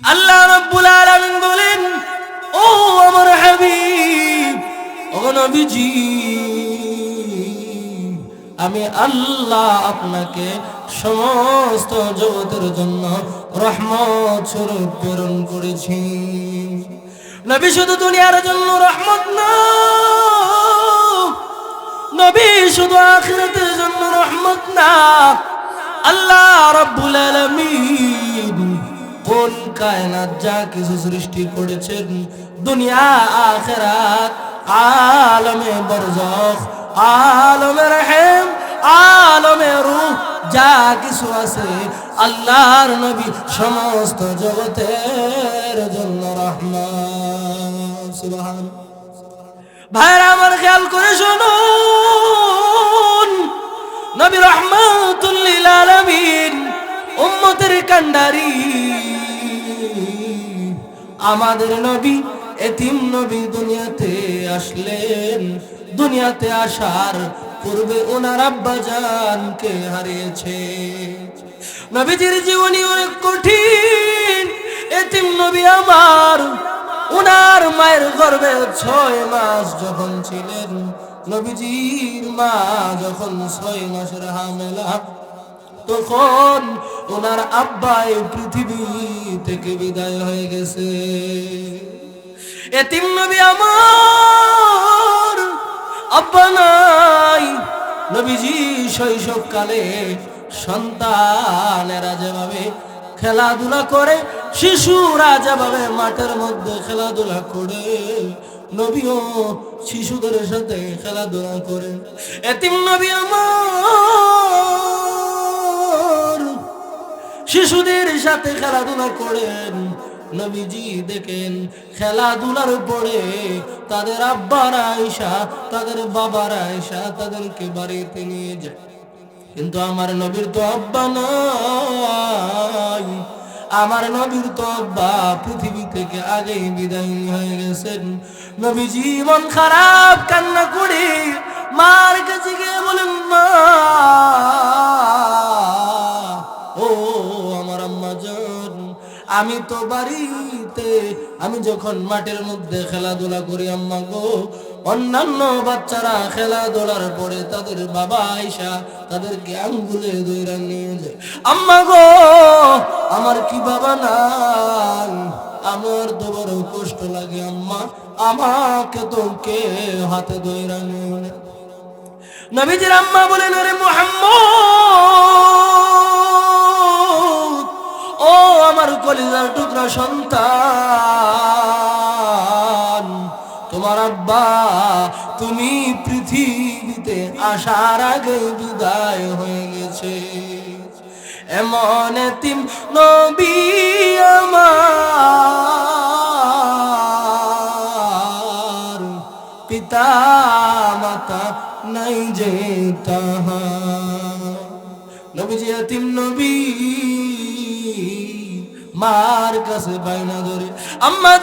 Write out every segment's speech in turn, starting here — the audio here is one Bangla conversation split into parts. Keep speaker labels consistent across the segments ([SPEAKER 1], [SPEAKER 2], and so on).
[SPEAKER 1] আল্লাহ রাব্বুল আলামিন বলেন, ও আমার হাবিব, ও নবীজি, আমি আল্লাহ আপনাকে সমস্ত জগতের জন্য রহমত স্বরূপ প্রেরণ করেছি। নবী শুধু দুনিয়ার জন্য রহমত না, নবী শুধু আখিরাতের জন্য রহমত না। আল্লাহ রাব্বুল আলামিন কোন কায়নাত যা কিছু সৃষ্টি করেছেন, দুনিয়া, আখিরাত, আলমে বরজখ, আলমে রহিম, আলমে রূহ, যা কিছু আছে আল্লাহর নবী সমস্ত জগতের জন্য রহমান, সুবহান। ভাইরা আমার খেয়াল করে শুনুন, নবী রহমাতুল্লিল আলামিন, উম্মতের কান্ডারি আমাদের নবী, এতিম নবী দুনিয়াতে আসলেন। দুনিয়াতে আসার পূর্বে ওনার আব্বা জানকে হারিয়েছে। নবীজির জীবনী অনেক কঠিন। এতিম নবী আমার, ওনার মায়ের গর্ভে ছয় মাস যখন ছিলেন। নবীজির মা যখন ছয় মাসের হামেলা তখন ওনার আব্বা এই পৃথিবী থেকে বিদায় হয়ে গেছে। এতিম নবী আমার, আব্বা নাই, নবীজি শৈশবকালে সন্তানেরা যেভাবে খেলাধুলা করে, শিশুরা যেভাবে মাঠের মধ্যে খেলাধুলা করে, নবীও শিশুদের সাথে খেলাধুলা করে। এতিম নবী আমার শিশুদের সাথে খেলাধুলা করেন, নবীজি দেখেন খেলাধুলার পরে তাদের আব্বারা আয়সা তাদের বাবারা আয়সা তাদেরকে বাড়িতে নিয়ে যায়। কিন্তু আমার নবীর তো আব্বা নাই। আমার নবীর তো আব্বা পৃথিবী থেকে আগেই বিদায় হয়ে গেছেন। নবী জীবন খারাপ কান্না করে মার কাছে গিয়ে বলেন, মা আমি তো বাড়িতে, আমি যখন মাঠের মধ্যে খেলাধুলা করি, আম্মা গো, অন্যান্য বাচ্চারা খেলাধুলার পরে তাদের বাবা আইসা তাদেরকে আঙ্গুলে দইরা নিয়ে যায়। আম্মা গো, আমার কি বাবা নাই? আমার তো বড় কষ্ট লাগে, আম্মা। আমাকে তো কে হাতে দইরা নিয়ে? নবীজির আম্মা বলেন, ওরে মোহাম্মদ! ও আমার কলিজার টুকরা সন্তান, তোমার আব্বা, তুমি পৃথিবীতে আসার আগে বিদায় হয়ে গেছে। এমন তিম নবী কাছে বাইনা ধরে। আম্মা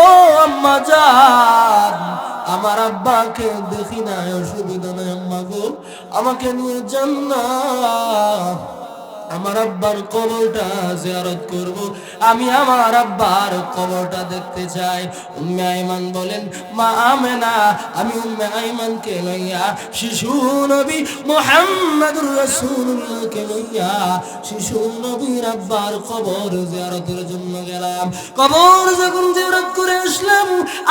[SPEAKER 1] ও আম্মা জান, আমার আব্বাকে দেখি না অসুবিধা নাই আম্মা গো। আমাকে নিয়ে যান না। আমার আব্বার কবরটা জিয়ারত করব। আমি আমার আব্বার কবরটা দেখতে চাই। উম্মে আইমান বলেন, মা আমেনা, আমি উম্মে আইমানকে লইয়া শিশু নবী মুহাম্মদুর রাসূলুল্লাহকে লইয়া শিশু নবীর আব্বার কবর জিয়ারতের জন্য গেলাম। কবর যখন জিয়ারত করে আসলাম,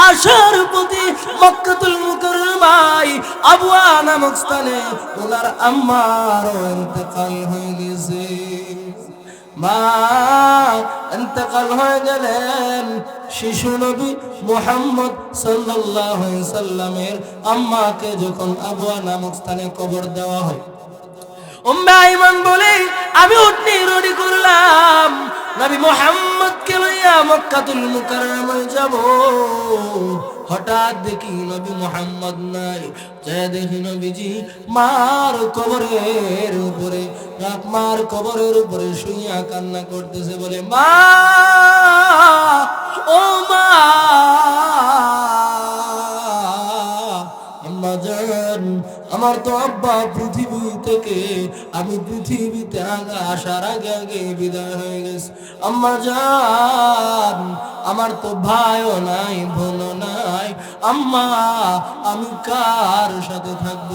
[SPEAKER 1] আসার পথে মক্কাতুল মুকাররমায় আবওয়া নামক স্থানে ওনার আম্মার ইন্তেকাল হয়ে গেছে। মা ইন্তেকাল হয়ে গেলেন শিশু নবী মোহাম্মদ সাল্লাহ সাল্লামের আম্মাকে যখন আবুয়া নামক স্থানে কবর দেওয়া হয়। বলে, আমি উঠনি রডি করলাম। নবী লইয়া মক্কাতুল যাব। হঠাৎ দেখি নবী মোহাম্মদ নাই। দেখি নবীজি মার কবরের উপরে মার কবরের উপরে শুইয়া কান্না করতেছে বলে, মা, ও মা! আমার তো আব্বা পৃথিবী থেকে আমি পৃথিবীতে আগা আসার আগে আগে বিদায় হয়ে গেছি। আম্মা যান আমার তো ভাইও নাই, বোনও নাই। আম্মা, আমি কার সাথে থাকব?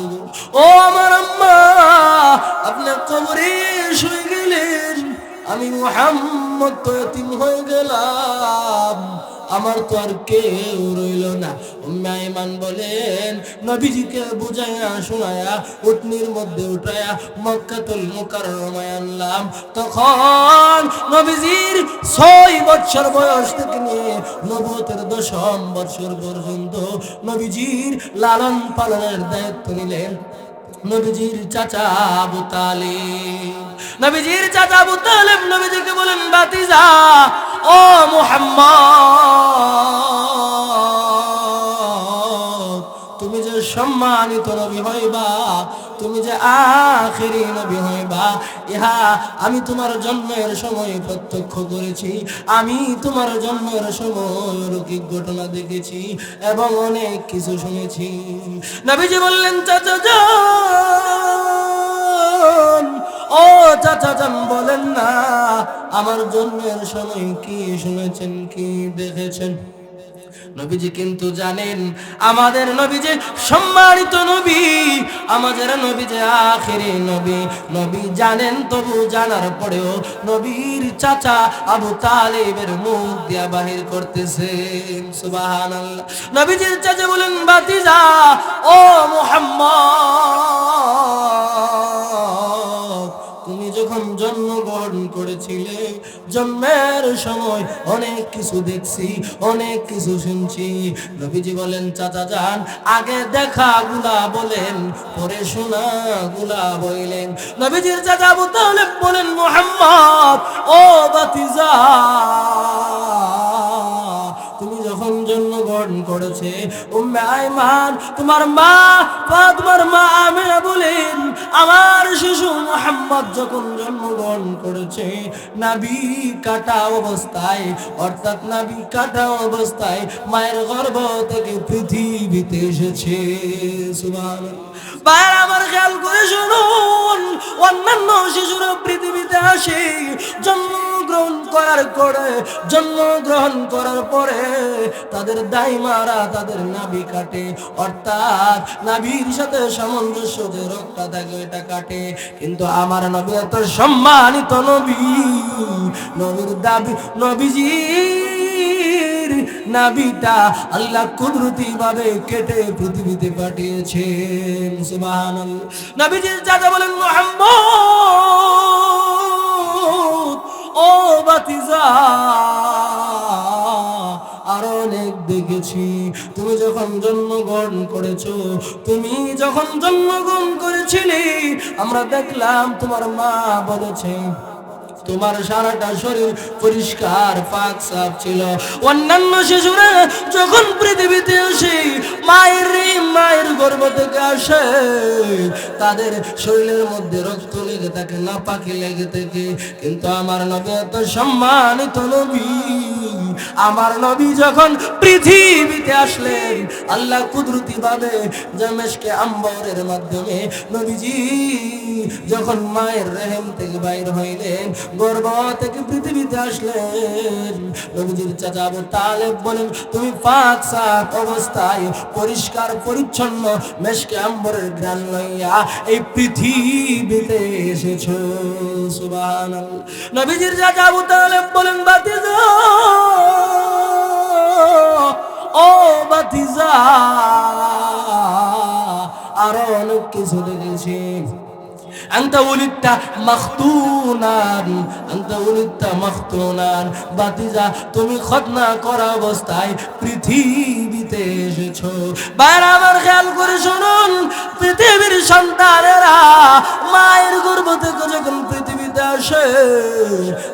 [SPEAKER 1] ও আমার আম্মা, আপনার কবরে শুয়ে গেলেন। আমি মোহাম্মদ তো হয়ে গেলাম। আমার তো আর কেউ রইল না। উম্মে বলেন, নবীজিকে বুঝাইয়া শোনায়া, উটনির মধ্যে উঠায়া মক্কাতুল মুকাররমায় আনলাম। তখন নবীজির ছয় বছর বয়স থেকে নিয়ে নবতের দশম বছর পর্যন্ত নবীজির লালন পালনের দায়িত্ব নিলেন। নবীজির চাচা আবু তালিব। নবীজির চাচা আবু তালিব নবীজিকে বলেন বাতিজা ও মুহাম্মদ সম্মানিত নবী হইবা, তুমি যে আখেরি নবী হইবা, ইহা আমি তোমার জন্মের সময় প্রত্যক্ষ করেছি। আমি তোমার জন্মের সময় অলৌকিক ঘটনা দেখেছি এবং অনেক কিছু শুনেছি। নবীজি বললেন, চাচা ও চাচা যান বলেন না, আমার জন্মের সময় কি শুনেছেন, কি দেখেছেন? নবীজি কিন্তু জানেন, আমাদের নবী যে সম্মানিত নবী, আমাদের নবী যে আখেরি নবী। নবী জানেন, তবু জানার পরেও নবীর চাচা আবু তালেবের মুখ দিয়া বাহির করতেছেন। সুবহানাল্লাহ। নবীজির চাচা বলেন বাতিজা ও মুহাম্মদ যখন জন্মগ্রহণ করেছিলে, জন্মের সময় অনেক কিছু দেখছি, অনেক কিছু শুনছি। নবীজি বলেন, চাচা যান, আগে দেখা গুলা বলেন, পরে শোনা গুলা বইলেন নবীজির চাচা তালেব বলেন, মোহাম্মদ, ও বাতিজা তুমি যখন জন্মগ্রহণ করেছে। উম্মে আইমান, তোমার মা বা তোমার মা আমিনা বলেন, আমার শিশু মোহাম্মদ যখন জন্মগ্রহণ করেছে, নাবি কাটা অবস্থায়, অর্থাৎ নাবি কাটা অবস্থায় মায়ের গর্ভ থেকে পৃথিবীতে এসেছে। সুবহান বাইরে আমার খেয়াল করে শুনুন, অন্যান্য শিশুরা পৃথিবীতে আসে জন্মগ্রহণ করার করে জন্মগ্রহণ করার পরে তাদের দাইমারা তাদের নাভি কাটে। অর্থাৎ নাভির সাথে সামঞ্জস্য যে রোগটা থাকে এটা কাটে। কিন্তু আমার নবী এত সম্মানিত নবী, নবীর দাবি, নবীজির নাবিটা আল্লাহ কুদরতি ভাবে কেটে পৃথিবীতে পাঠিয়েছেন সুবহানাল্লাহ। নবীজির চাচা বলেন, মুহাম্মদ! ও বাতিজা, আরও অনেক দেখেছি। তুমি যখন জন্মগ্রহণ করেছ, তুমি যখন জন্মগ্রহণ করেছিলে, আমরা দেখলাম তোমার মা বলেছে তোমার সারাটা শরীর পরিষ্কার, পাক, সাফ ছিল। অন্যান্য শিশুরা যখন পৃথিবীতে আসে, মায়ের মায়ের গর্ভ থেকে আসে, তাদের শরীরের মধ্যে রক্ত লেগে থাকে না পাখি লেগে থাকে। কিন্তু আমার নবী এত সম্মানিত নবী। আমার নবী যখন পৃথিবীতে আসলেন, আল্লাহ কুদরতি ভাবে জামেশকে আম্বরের মাধ্যমে নবীজি যখন মায়ের রেহেম থেকে বাইর হইলেন, গর্ভ থেকে পৃথিবীতে আসলেন, নবীজির চাচা আবু তালেব বলেন, তুমি পাক সাত অবস্থায় পরিষ্কার, পরিচ্ছন্ন মেশকে আম্বরের জ্ঞান লইয়া এই পৃথিবীতে এসেছ। সুবহানাল্লাহ। নবীজির চাচা আবু তালেব বলেন বাতিজা ও বাতিজা আরো অনেক কিছু দেখেছি أنت ولدت مختونا أنت ولدت مختونا বাতিজা তুমি খতনা করা অবস্থায় পৃথিবীতে এসেছো বাইরে আমার খেয়াল করে শুনুন পৃথিবীর সন্তানেরা মায়ের গর্ভ থেকে যখন পৃথিবীতে আসে,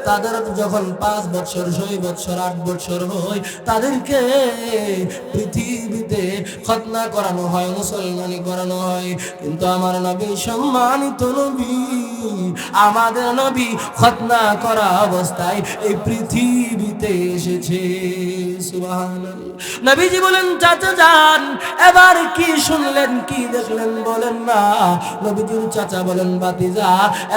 [SPEAKER 1] তাদের যখন পাঁচ বছর ছয় বছর আট বছর হয়, তাদেরকে পৃথিবীতে খতনা করানো হয়, মুসলমানি করানো হয়। কিন্তু আমার নবী, সম্মানিত নবী, আমাদের নবী খতনা করা অবস্থায় এই পৃথিবীতে এসেছে। নবীজি বলেন, চাচা যান, এবার কি শুনলেন, কি দেখলেন বলেন না। নবীজির চাচা বলেন বাতিজা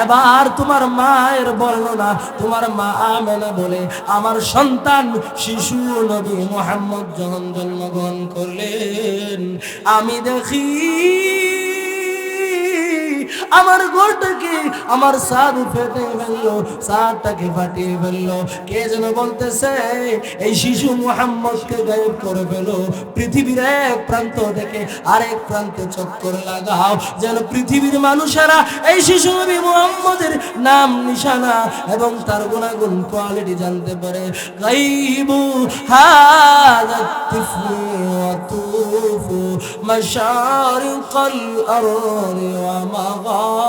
[SPEAKER 1] এবার তোমার মায়ের বর্ণনা, তোমার মা আমেনা বলে, আমার সন্তান শিশু নবী মোহাম্মদ যখন জন্মগ্রহণ করলেন, আমি দেখি আমার ঘরটাকে আমার সাদ ফেটে ফেলল, সাদটাকে ফাটিয়ে ফেলল। কে যেন বলতেছে, এই শিশু মুহাম্মদকে গায়েব করে ফেলো। পৃথিবীর এক প্রান্ত থেকে আরেক প্রান্তে চক্কর লাগাও। যেন পৃথিবীর মানুষেরা এই শিশু নবী মুহাম্মদের নাম, নিশানা এবং তার গুণাগুণ কোয়ালিটি জানতে পারে। গাইবু হাদা তিফলু ওয়াতুফু مشارق الأرض ومغاربها.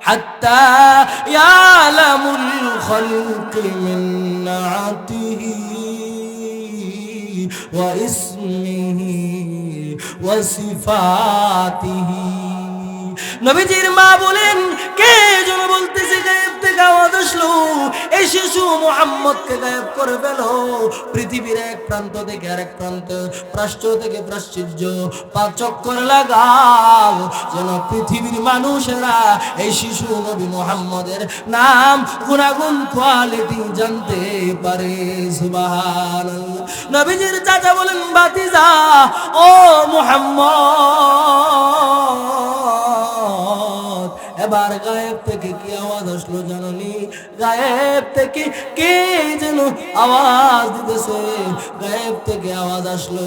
[SPEAKER 1] حتى يعلم الخلق من نعته واسمه وصفاته. নবীজির মা বলেন, কে যেন বলতেছে গায়েব থেকে আওয়াজ আসলো? এই শিশু মোহাম্মদকে গায়েব করে ফেলো। পৃথিবীর এক প্রান্ত থেকে আরেক প্রান্ত প্রাশ্চ থেকে প্রাশ্চির্য পাঁচ চক্কর লাগাও। যেন পৃথিবীর মানুষেরা এই শিশু নবী মোহাম্মদের নাম, গুণাগুণ কোয়ালিটি জানতে পারে। সুবাহান নবীজির চাচা বলেন বাতিজা ও মোহাম্মদ এবার গায়েব থেকে কি আওয়াজ আসলো জাননি গায়েব থেকে কে যেন আওয়াজ দিতেছে? গায়েব থেকে আওয়াজ আসলো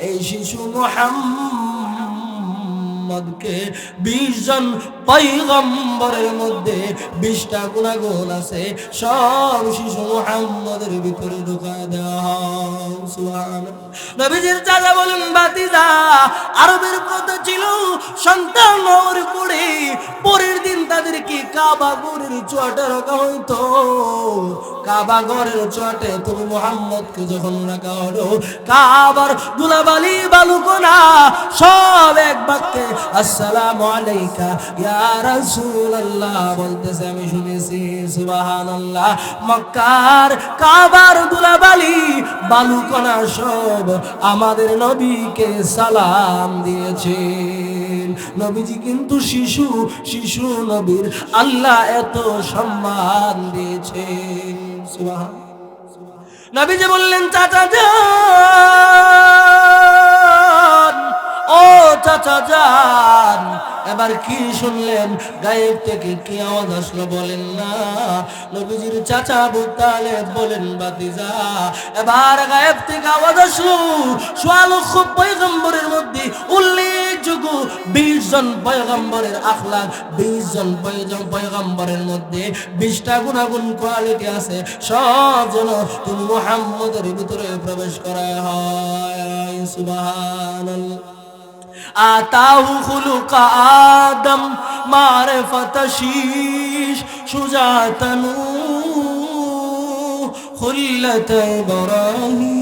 [SPEAKER 1] এই শিশু মোহাম্মদকে বিশ জন পৈগম্বরের মধ্যে বিশটা গুণাগুণ আছে, সব শিশু মোহাম্মদের ভিতরে ঢুকায় দেওয়া নবীজির চাচা বলেন, বাতিজা, আরবের কথা ছিল, সন্তান হওয়ার পরে পরের দিন তাদেরকে কাবা গরের চুয়াটে রাখা হইতো? কাবা গরের চুয়াটে তুমি মোহাম্মদকে যখন রাখা হলো, কাবার দুলাবালি বালুকোনা সব এক বাক্যে আসসালামু আলাইকা, ইয়া রাসূলুল্লাহ, বলতেছে, আমি শুনেছি, সুবহানাল্লাহ। মক্কার কাবার দুলাবালি বালুকোনা সব আমাদের নবীকে সালাম দিয়েছেন। নবীজি কিন্তু শিশু শিশু নবীর আল্লাহ এত সম্মান দিয়েছেন। সুবহান নবীজি বললেন, চাচা, যান। ও চাচা যান। এবার কি শুনলেন? গায়েব থেকে কি আওয়াজ আসলো বলেন না। নবীজির চাচা বলেন বাতিজা এবার গায়েব থেকে আওয়াজ আসলো। পয়গম্বরের মধ্যে উল্লেখযোগ্য বিশ জন পয়গম্বরের আখলাক বিশ জন পয়গম্বরের মধ্যে বিশটা গুণাগুণ কোয়ালিটি আছে। সব যেন তুমি মোহাম্মদের ভিতরে প্রবেশ করা হয়। সুবহানাল্লাহ। আতাহু খুলুক আদম মারে ফতশিস সুজাতনু খুল্লত ইব্রাহিম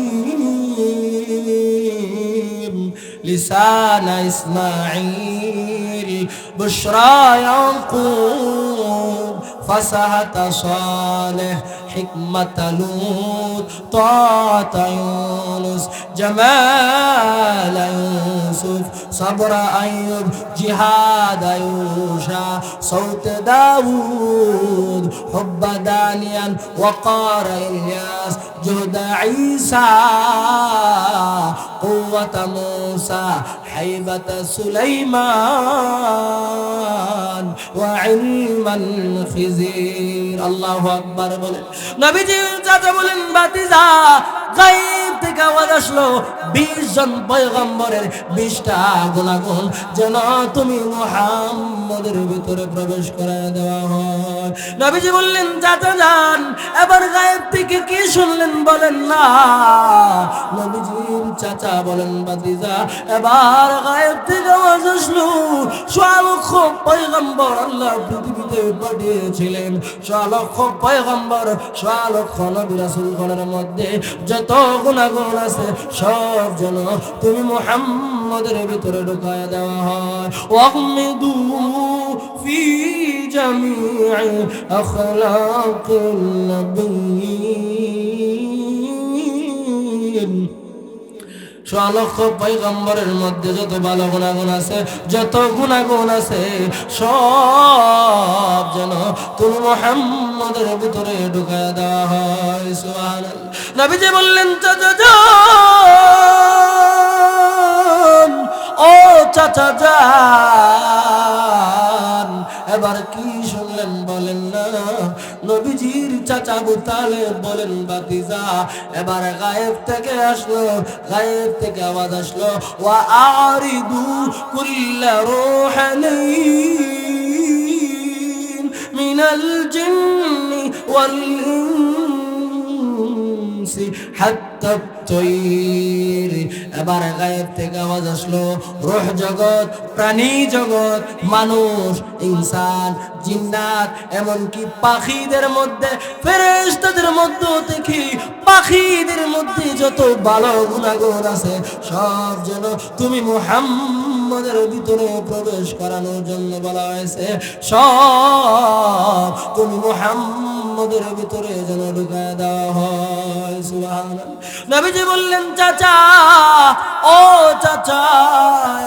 [SPEAKER 1] লিসান ইসমাঈল বুশরা ইয়াকুব ফসাহত সালেহ حكمة لوط طاعة يونس جمال يوسف صبر أيوب جهاد يوشع صوت داود حب دانيال وقار إلياس جهد عيسى قوة موسى حيبة سليمان وعلم الخزير. الله أكبر বলে নবীজি চাচা বলেন বাতিজা গায়েব থেকে আওয়াজ আসলো। বিশ জন পয়গম্বরের বিশটা যেন তুমি মুহাম্মদের ভিতরে প্রবেশ করে দেওয়া হয়। নবীজি বললেন, চাচা যান, এবার গায়েব থেকে কি শুনলেন বলেন না? নবীজির চাচা বলেন বাতিজা এবার গায়েব থেকে আওয়াজ আসলো। সোয়া লক্ষ পয়গম্বর আল্লাহ পৃথিবীতে পাঠিয়েছিলেন। সোয়া লক্ষ পয়গম্বর সোয়া লক্ষ নবী মধ্যে যত গুণাগুণ আছে, সব যেন তুমি মোহাম্মদের ভিতরে ঢুকায় দেওয়া হয়। ওয়াহমিদু ফি জামি'i আখলাকিল নবী। লক্ষ পৈগম্বরের মধ্যে যত ভালো গুণাগুণ আছে, যত গুণাগুণ আছে, সব যেন তুমি মোহাম্মদের ভিতরে ঢুকায় দেওয়া হয়, সুবহানাল্লাহ। নবীজি বললেন চাচা যান ও চাচা যান এবার আবু তালেব বলেন বাতিজা এবার গায়েব থেকে আসলো, গায়েব থেকে আওয়াজ আসলো, ওয়া আরিদু কুল্লা রূহানাইন মিনাল জিন্নি ওয়াল ইনসি হাত্তা তৈর এবার গায়েব থেকে আওয়াজ আসলো, রোহ জগৎ, প্রাণী জগৎ, মানুষ, ইনসান, জিন্নাত, এমনকি পাখিদের মধ্যে ফেরেস্তাদের মধ্যে দেখি পাখিদের মধ্যে যত ভালো গুণাগুণ আছে, সব যেন তুমি মুহাম্মদের ভিতরে প্রবেশ করানোর জন্য বলা হয়েছে, সব তুমি মোহাম্মদের ভিতরে যেন ঢুকায় দেওয়া হয়। সুহান নবীজি বললেন, চাচা, ও চাচা,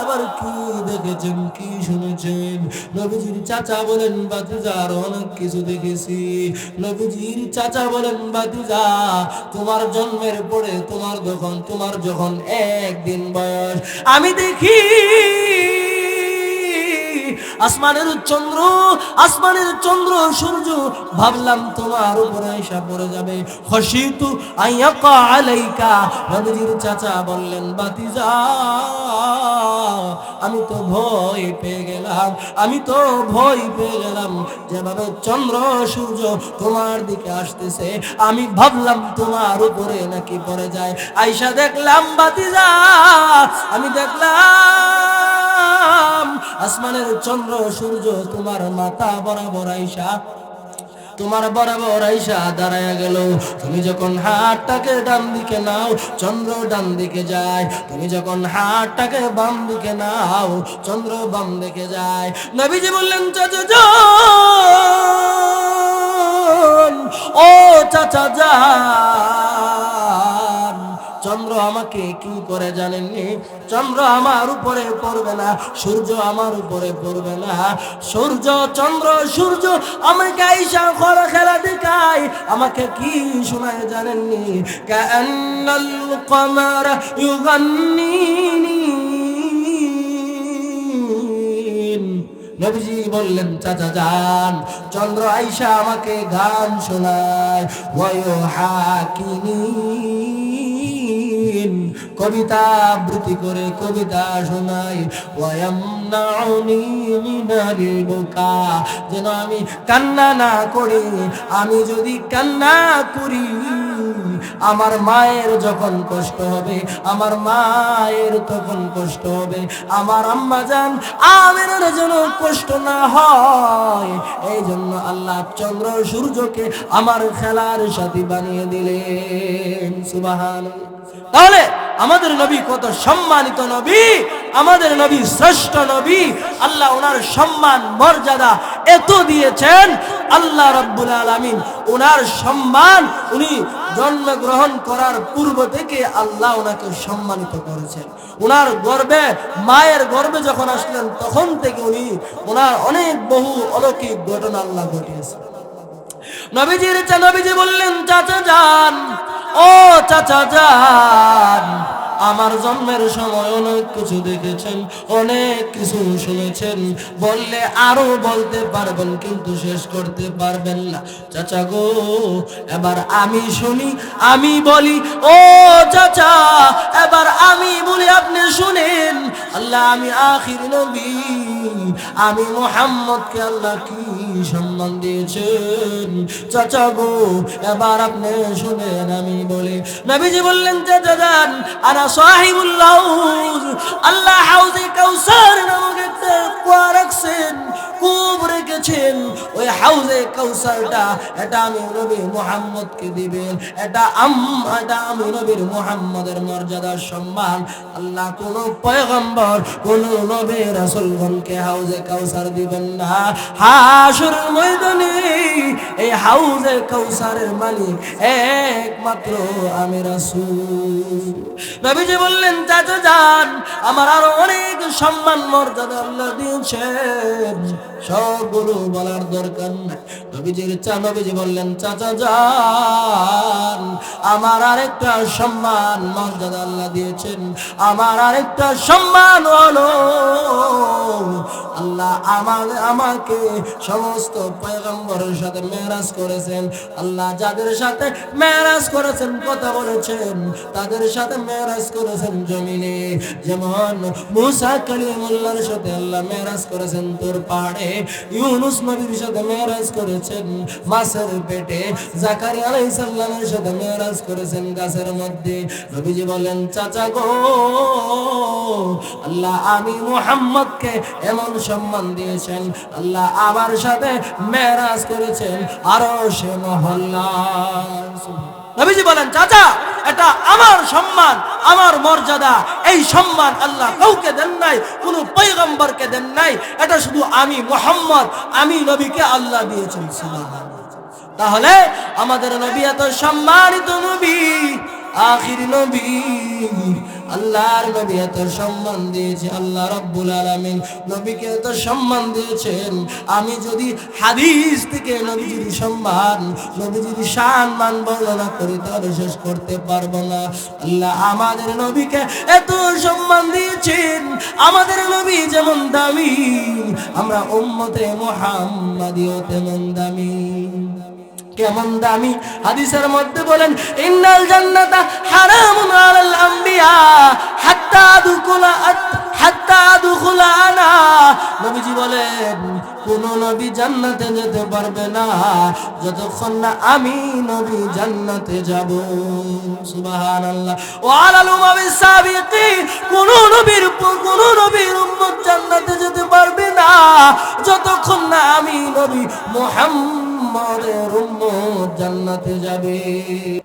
[SPEAKER 1] এবার কি দেখেছেন, কি শুনেছেন? নবীজির চাচা বলেন বাতিজা আর অনেক কিছু দেখেছি। নবীজির চাচা বলেন বাতিজা তোমার জন্মের পরে তোমার যখন তোমার যখন একদিন বয়স, আমি দেখি আসমানের চন্দ্র আসমানের চন্দ্র, সূর্য, ভাবলাম তোমার উপরে এসা পড়ে যাবে। খসিতু আইয়াকা আলাইকা, নবীজির চাচা বললেন বাতিজা আমি তো ভয় পেয়ে গেলাম, আমি তো ভয় পেয়ে গেলাম, যেভাবে চন্দ্র, সূর্য তোমার দিকে আসতেছে, আমি ভাবলাম তোমার উপরে নাকি পড়ে যায়। আইসা দেখলাম বাতিজা আমি দেখলাম আসমানের চন্দ্র, সূর্য, তোমার মাথা বরাবর আইসা, তোমার বরাবর আইসা দাঁড়ায় গেল। তুমি যখন হাতটাকে ডান দিকে নাও, চন্দ্র ডান দিকে যায়। তুমি যখন হাতটাকে বাম দিকে নাও, চন্দ্র বাম দিকে যায়। নবীজি বললেন, চাচা ও চাচা যান। চন্দ্র আমাকে কি করে জানেননি? চন্দ্র আমার উপরে পড়বে না, সূর্য আমার উপরে পড়বে না। সূর্য, চন্দ্র, সূর্য, আমাকে আইসা খরা খেলা দেখায়। আমাকে কি শোনায় জানেননি? কমার ইউগান্নিনি। নবীজি বললেন, চাচা যান, চন্দ্র আইসা আমাকে গান শোনায়। ওয় হাকিনী কবিতা আবৃত্তি করে কবিতা শোনাই। বুকা। যেন আমি কান্না না করি, আমি যদি কান্না করি আমার মায়ের যখন কষ্ট হবে, আমার মায়ের তখন কষ্ট হবে, আমার আম্মা জান আমের যেন কষ্ট না হয়। এই জন্য আল্লাহ চন্দ্র সূর্যকে আমার খেলার সাথী বানিয়ে দিলেন। সুবাহান তাহলে আমাদের নবী কত সম্মানিত নবী, আমাদের নবী শ্রেষ্ঠ নবী, আল্লাহ ওনার সম্মান, মর্যাদা এত দিয়েছেন। আল্লাহ রব্বুল আলমিন ওনার সম্মান, উনি জন্মগ্রহণ করার পূর্ব থেকে আল্লাহ ওনাকে সম্মানিত করেছেন। ওনার গর্বে, মায়ের গর্বে যখন আসলেন, তখন থেকে উনি ওনার অনেক বহু অলৌকিক ঘটনা আল্লাহ ঘটিয়েছেন। নবীজির চা নবীজি বললেন, চাচা যান, ও চাচা যান। আমার জন্মের সময় অনেক কিছু দেখেছেন, অনেক কিছু শুনেছেন। বললে আরও বলতে পারবেন, কিন্তু শেষ করতে পারবেন না। চাচা গো, এবার আমি শুনি, আমি বলি, ও চাচা, এবার আমি বলি, আপনি শুনেন, আল্লাহ আমি আখির নবী, আমি মোহাম্মদকে আল্লাহ কি সম্মান দিয়েছেন? চাচা গো, এবার আপনি শুনেন, আমি বলি, নবীজি বললেন, চাচা যান, আনা সাহিবুল হাউজ আল্লাহ হাউজে কাউসার নামক একটা কুয়া রাখছেন কূপ রেখে বলেছেন, ওই হাউজে কাউসারটা, এটা আমি নবী মুহাম্মদকে দিবেন। এটা এটা আমি নবীর মুহাম্মদের মর্যাদা সম্মান। আল্লাহ কোন পয়গম্বর, কোন নবী রাসূলগণকে হাউজে কাউসার দিবেন না। হাসুর ময়দানে এই হাউজে কাউসারের মালিক একমাত্র আমি রাসূল। নবীজি বললেন, চাচা যান, আমার আরও অনেক সম্মান মর্যাদা আল্লাহ দিয়েছেন। সবগুলো বলার দরকার নাই। নবীজির চা, নবীজি বললেন, চাচা যান, আমার আরেকটা সম্মান মর্যাদা আল্লাহ দিয়েছেন। আমার আরেকটা সম্মান হলো আল্লাহ আমার আমাকে সমস্ত পয়গম্বরের সাথে মেরাজ করেছেন। আল্লাহ যাদের সাথে মেরাজ করেছেন কথা বলেছেন, তাদের সাথে মেরাজ করেছেন জমিনে। যেমন মুসা কালিমুল্লাহর সাথে আল্লাহ মেরাজ করেছেন তোর পাহাড়ে ইউনুস নবীর সাথে মেরাজ করেছেন মাছের পেটে জাকারি আলাইহিস সালামের সাথে মেরাজ করেছেন গাছের মধ্যে। নবীজি বলেন, চাচা গো, আল্লাহ আমি মুহাম্মদকে এমন সম্মান দিয়েছেন। আল্লাহ আমার সাথে মেরাজ করেছেন। আরও সে মহল্লা। নবীজি বলেন, চাচা, এটা আমার সম্মান, আমার মর্যাদা। এই সম্মান আল্লাহ কাউকে দেন নাই, কোন পৈগম্বরকে দেন নাই। এটা শুধু আমি মোহাম্মদ, আমি নবীকে আল্লাহ দিয়েছেন। তাহলে আমাদের নবী এত সম্মানিত নবী, আখির নবী। আল্লাহর নবী এত সম্মান দিয়েছে, আল্লাহ রব্বুল আলামিন নবীকে এত সম্মান দিয়েছেন। আমি যদি হাদিস থেকে নবীজির সম্মান, নবীজির শান মান বর্ণনা করি, তাহলে শেষ করতে পারব না। আল্লাহ আমাদের নবীকে এত সম্মান দিয়েছেন, আমাদের নবী যেমন দামি, আমরা উম্মতে মুহাম্মাদিও তেমন দামি। কেমন দামি? হাদিসের মধ্যে বলেন, ইন্নাল জান্নাতা হারামুন আলাল আম্বিয়া, হাত্তা দুকুলা হাত্তা দুকুলা আনা। নবীজি বলেন, কোন নবী জান্নাতে যেতে পারবে না। যতক্ষণ না আমি নবী জান্নাতে যাব। সুবহানাল্লাহ। ওয়া আলাল উমামি সাবিকি কোন নবীর কোন নবীর উম্মত জান্নাতে যেতে পারবে না। যতক্ষণ না আমি নবী মুহাম্মদ মোহাম্মদের উম্মত জান্নাতে যাবে।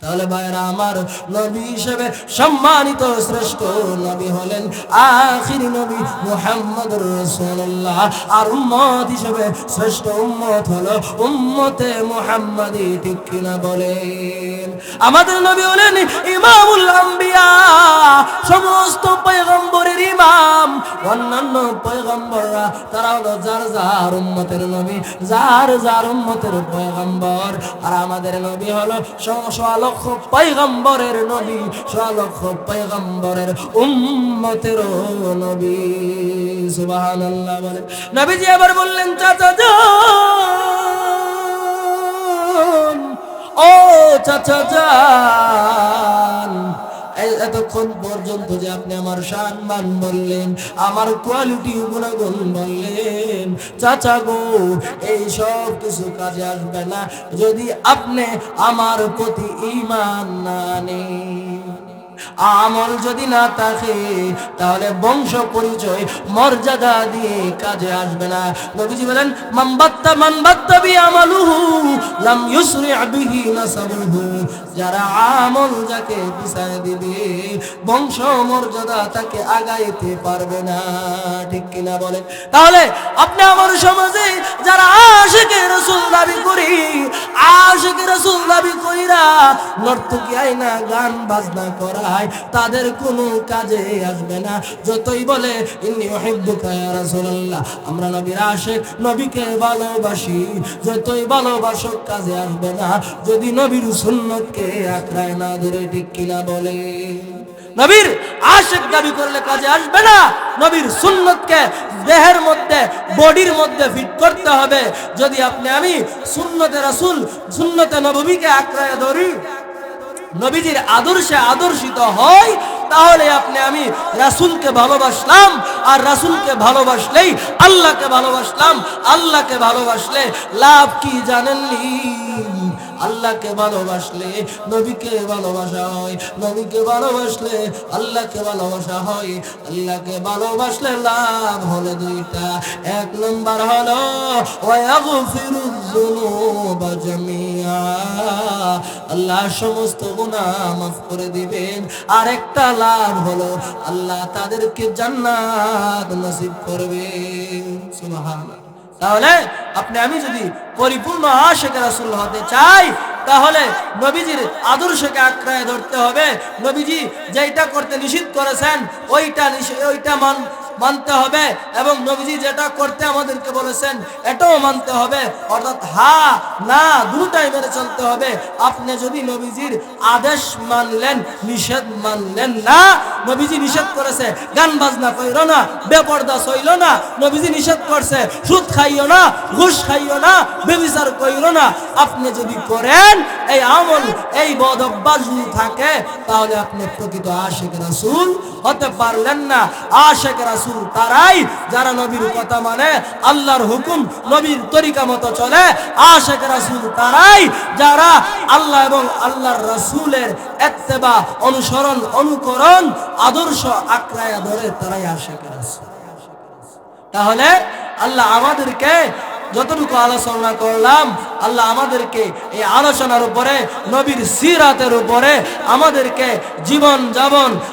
[SPEAKER 1] তাহলে ভাইরা আমার নবী হিসেবে সম্মানিত শ্রেষ্ঠ নবী হলেন আখির নবী মুহাম্মদুর রাসূলুল্লাহ। আর উম্মত হিসেবে শ্রেষ্ঠ উম্মত হলো উম্মতে মুহাম্মাদি, ঠিক কিনা বলেন? আমাদের নবী হলেন ইমামুল আম্বিয়া। সমস্ত পয়গম্বরের ইমাম, অন্যান্য পয়গম্বররা, তারা হলো যার যার উম্মতের নবী, যার যার উম্মতের পয়গম্বর। আর আমাদের নবী হলো সালক্ষ পাইগম্বরের নবী সালক্ষ পাইগম্বরের উম্মতের নবী। সুবহানাল্লাহ বলে। নবীজি আবার বললেন, চাচা যান ও চাচা যান এতক্ষণ পর্যন্ত যে আপনি আমার সম্মান বললেন, আমার কোয়ালিটি গুণাগুণ বললেন, চাচা গো, এই সব কিছু কাজে আসবে না। যদি আপনি আমার প্রতি ইমান না নেন। আমল যদি না থাকে, তাহলে বংশ পরিচয়, মর্যাদা দিয়ে কাজে আসবে না। নবীজি বলেন মানবাত্তা মানবাত্তা বি আমালুহু লাম ইউসরি বিহি নাসাবুহু। যারা আমল যাকে পিছায় দিবে, বংশ মর্যাদা তাকে আগাইতে পারবে না। ঠিক কিনা বলে তাহলে আপনি আমার সমাজে যারা আশিকে রসুল দাবি করি, আশিকে রসুল দাবি কইরা নর্তকী আইনা গান, বাজনা করায় তাদের কোনো কাজে আসবে না। যতই বলে আমরা নবীর আশিক, নবীকে ভালোবাসি। যতই ভালোবাসক কাজে আসবে না। যদি নবীর সুন্নতকে আঁকড়ায় না ধরে, ঠিক কিনা বলে? নবীর আশেক দাবি করলে কাজে আসবে না। নবীর সুন্নতকে দেহের মধ্যে, বডির মধ্যে ফিট করতে হবে। যদি আপনি আমি সুন্নতে রাসূল, সুন্নতে নবীকে আঁকড়ায় ধরি নবীজির আদর্শে আদর্শিত হয়, তাহলে আপনি আমি রাসূলকে ভালোবাসলাম, আর রাসূলকে ভালোবাসলেই আল্লাহকে ভালোবাসলাম। আল্লাহকে ভালোবাসলে লাভ কি জানেননি? আল্লাহকে ভালোবাসলে নবীকে ভালোবাসা হয়, নবীকে ভালোবাসলে আল্লাহকে ভালোবাসা হয়, আল্লাহকে ভালোবাসলে লাভ হলো দুইটা। এক নম্বর হলো আল্লাহ সমস্ত মাফ করে দিবেন। লাভ হলো, আল্লাহ তাদেরকে জান্নাত নসিব করবেন। সুবহানাল্লাহ। তাহলে আপনি, আমি যদি পরিপূর্ণ আশেখ রাসুল হতে চাই, তাহলে নবীজির আদর্শকে আঁকড়ায় ধরতে হবে। নবীজি যেটা করতে নিষিদ্ধ করেছেন, ওইটা ওইটা মান মানতে হবে এবং নবীজি যেটা করতে আমাদেরকে বলেছেন, এটাও মানতে হবে। অর্থাৎ হা, না, দুটাই মেরে চলতে হবে। আপনি যদি নবীজির আদেশ মানলেন, নিষেধ মানলেন না, নবীজি নিষেধ করেছে, গান বাজনা কইর না, বেপর্দা সইল না, নবীজি নিষেধ করছে, সুদ খাইও না, ঘুষ খাইও না, বেবিচার কইর না। আপনি যদি করেন, এই আমল, এই বদ অভ্যাস যদি থাকে, তাহলে আপনি প্রকৃত আশেখ রাসূল হতে পারলেন না। আশেখ রাসূল তারাই, যারা নবীর কথা মানে আল্লাহর হুকুম, নবীর তরিকা মতো চলে আশেখ রাসূল তারাই, যারা আল্লাহ এবং আল্লাহর রাসূলের এত্তেবা, অনুসরণ, অনুকরণ, আদর্শ আক্রায়া ধরে তারাই আশেখ রাসূল। তাহলে আল্লাহ আমাদেরকে যতটুকু আলোচনা করলাম, আল্লাহ আমাদেরকে এই আলোচনার উপরে, নবীর সিরাতের উপরে আমাদেরকে জীবন যাপন